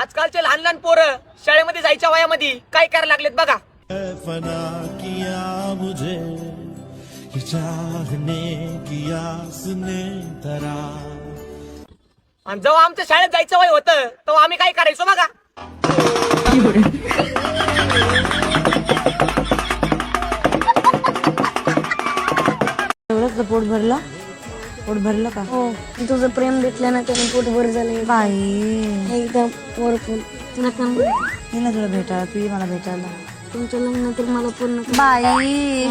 आजकालचे लहान लहान पोरं शाळेमध्ये जायच्या वयामध्ये काय करायला लागलेत बघा. फना किया मुझे ये चाहने की आस ने तरा. आणि जेव्हा आमच्या शाळेत जायचं वय होतं तेव्हा आम्ही काय करायचो बघा. एवढंच पोट भरलं. पोट भरलं का? हो. तुझं प्रेम भेटलं ना त्याने पोट भर झालं बाई. एकदम वरपून तुला काम ये ना तुला भेटायला तू ये मला भेटायला. तुमचं लग्न तर मला पूर्ण बाई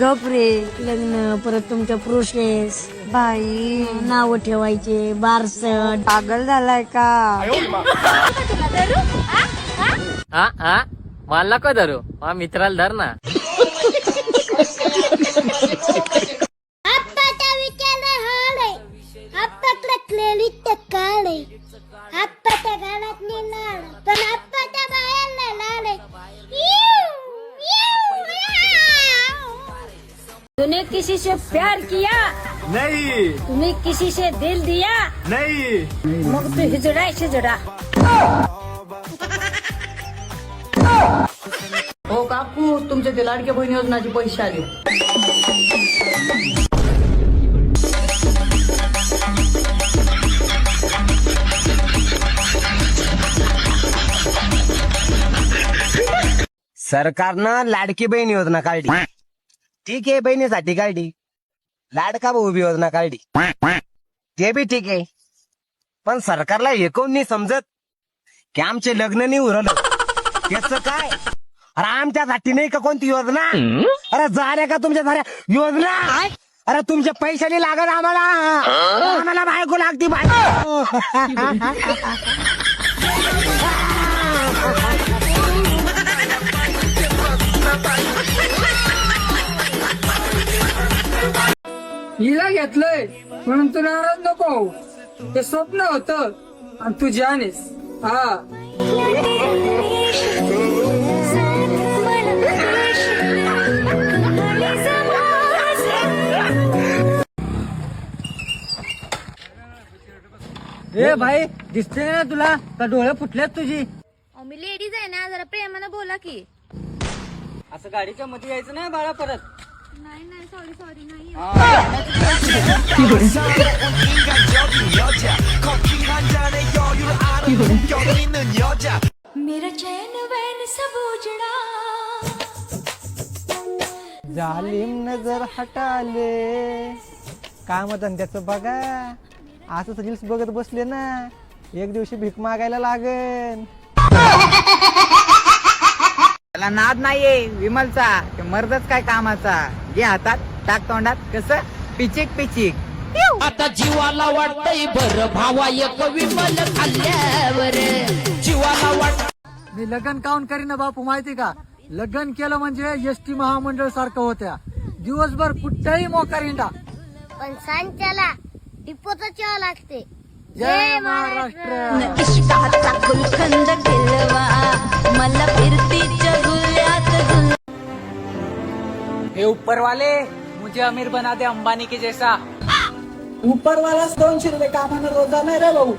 गप रे. लग्न परत तुमच्या प्रोसेस. बाई. नाव ठेवायचे बारसट. पागल झालाय का? हा हा? मला नको धरू. मा मित्राला धर ना. तूने किसी से प्यार किया? नहीं। तुम्ही किसी से दिल दिया? नहीं। मग तू हिजडा हिजडा। हो काकू तुमच्या ते लाडक्या बहीण योजनाचे पैसे आले. सरकारनं लाडकी बहीण योजना काढली. ठीक आहे बहिणीसाठी काढली लाडका भाऊ बी योजना काढली ते बी ठीक आहे. पण सरकारला एकूण नाही समजत की आमचे लग्न नाही उरलं. त्याच काय? अरे आमच्यासाठी नाही का कोणती योजना? अरे झाल्या का तुमच्या झाल्या योजना? अरे तुमच्या पैशाने लागत आम्हाला. आम्हाला बायको लागती बायको. हिला घेतलंय. म्हणून तू नाराज नको. ते स्वप्न होत. आणि तू जाणीस. हा. ए भाई दिसते ना तुला? का डोळे फुटलेत तुझी? मी लेडीज आहे ना जरा प्रेमानं बोला की. असं गाडीच्या मध्ये यायचं नाही बाळा परत. नाही नाही सॉरी सॉरी नाही. मेरा चैन वैन सब उजड़ा। जालिम नजर हटाले। काम धंद्याचं बघा. असंच रील्स बघत बसले ना. एक दिवशी भीक मागायला लागेल. नाद नाहीये विमलचा. ते मर्दच काय कामाचा? घे हातात टाक तोंडात. कसं? पिचिक पिचिक. आता जीवाला वाटतंय बर भावा एक विमल खाल्ल्यावर. जीवाला वाट मी लग्न काऊन करीन बापू माहिती का? लग्न केलं म्हणजे एस टी महामंडळ सारखं होत्या. दिवसभर कुठेही मोकारिंडा पण सांच्याला टिपोच चहा लागते. जय महाराष्ट्र. इश्काचा गुलखंद केलवा मला फिरतीच्या हे ऊपर वाले मुझे अमीर बना दे अंबानी के जैसा। ऊपर वाला दोनशे रुपये कामानं रोजा नाही रे भाऊ.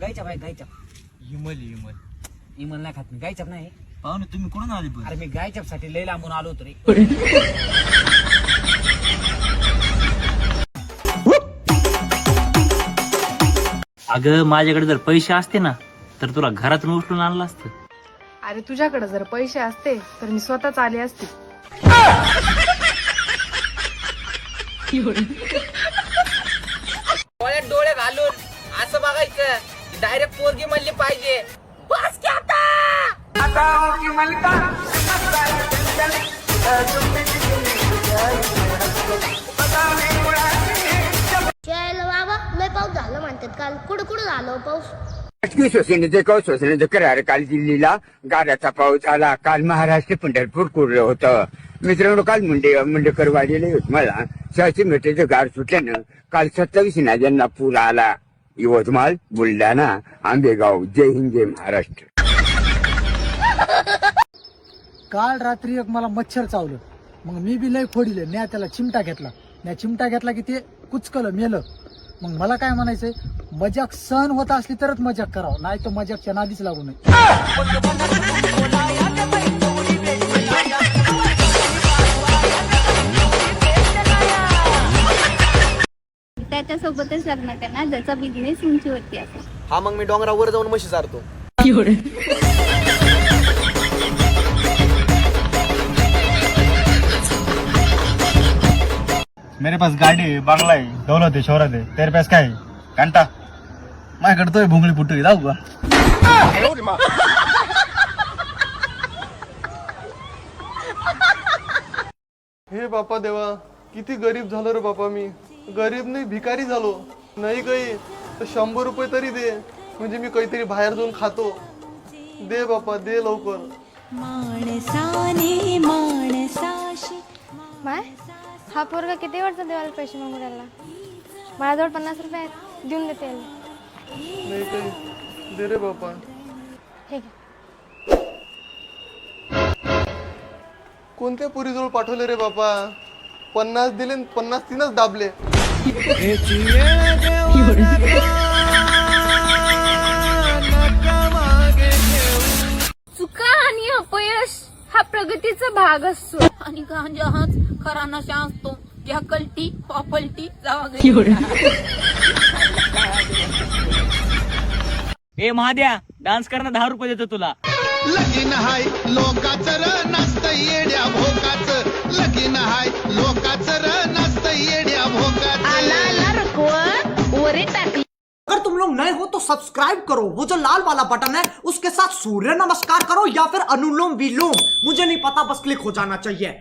गायच्या बाई गायच्या. Email email. इमल नाही खात मी गायच्या नाही. पाहुणे तुम्ही कुठून आले पण? अरे मी गायच्या साठी लय लांबून आलो होतो रे. अगं माझ्याकडे जर पैसे असते ना तर तुला घरातून उचलून आणलं असतं. अरे तुझ्याकडे जर पैसे असते तर मी स्वतःच आले असते. डोळ्यात डोळे घालून असं बघायचं डायरेक्ट पोरगी म्हणली पाहिजे. बस की आता! शाळेला बाबा लय पाऊस झालं म्हणतात. काल कुठं कुठं झालं पाऊस. राजकीय शोषणेचे कौ शोषणेचे करार काल दिल्लीला. गाराचा पाऊस झाला काल महाराष्ट्र पंढरपूर कोरलं होतं. मित्रांनो काल मुंडे मुंडेकर वाढलेले होत मला शहाशे मीटरचं गार सुटल्यानं काल सत्तावीस नद्यांना पूर आला. यवतमाळ बुलढाणा आंबेगाव. जय हिंद जय महाराष्ट्र. काल रात्री एक मला मच्छर चावलं. मग मी बी लय फोडिले. न्या त्याला चिमटा घेतला. न्या चिमटा घेतला की ते कुचकलं मेलं. मग मला काय म्हणायचंय? मजाक सहन होत असली तरच मजाक करावं नाही तर मजाकच्या नादीच लागू नये. त्याच्यासोबतच लग्न करणार ज्याचा बिझनेस उंचीवरती असेल हा मग मी डोंगरावर जाऊन म्हशी चारतो. मेरे पास गाडी आहे बांगला आहे दौलत आहे शहरात आहे. तेरे पास काय घंटा. माझ्याकडे तो भोंगळी फुटू जाऊ का? हे बापा देवा किती गरीब झालो रे बापा मी. गरीब नाही भिकारी झालो. नाही काही तर शंभर रुपये तरी दे. म्हणजे मी काहीतरी बाहेर जाऊन खातो. दे बापा दे लवकर. माय हा पोरगा किती वर्ष देवाला पैसे मागू राहिला? माझ्याजवळ पन्नास रुपये आहेत देऊन देते याला. नाही काही दे रे बापा हे घे. कोणत्या पुरीजवळ पाठवले रे बापा पन्नास दिले पन्नास तीनच दाबले. चुका आणि अपयश हा प्रगतीचा भाग असतो. आणि गांजा हाच खरा नशा असतो. या कलटी पॉपलटी जावा ए महाद्या डान्स करणं दहा रुपये देतो तुला. लगीन हाय लोकाच र नसत येड्या भोकाच. लगीन हाय लोकाच र नसत येड्या भोकाच. अगर तुम लोग नए हो तो सब्सक्राइब करो वो जो लाल वाला बटन है उसके साथ सूर्य नमस्कार करो या फिर अनुलोम विलोम. मुझे नहीं पता बस क्लिक हो जाना चाहिए.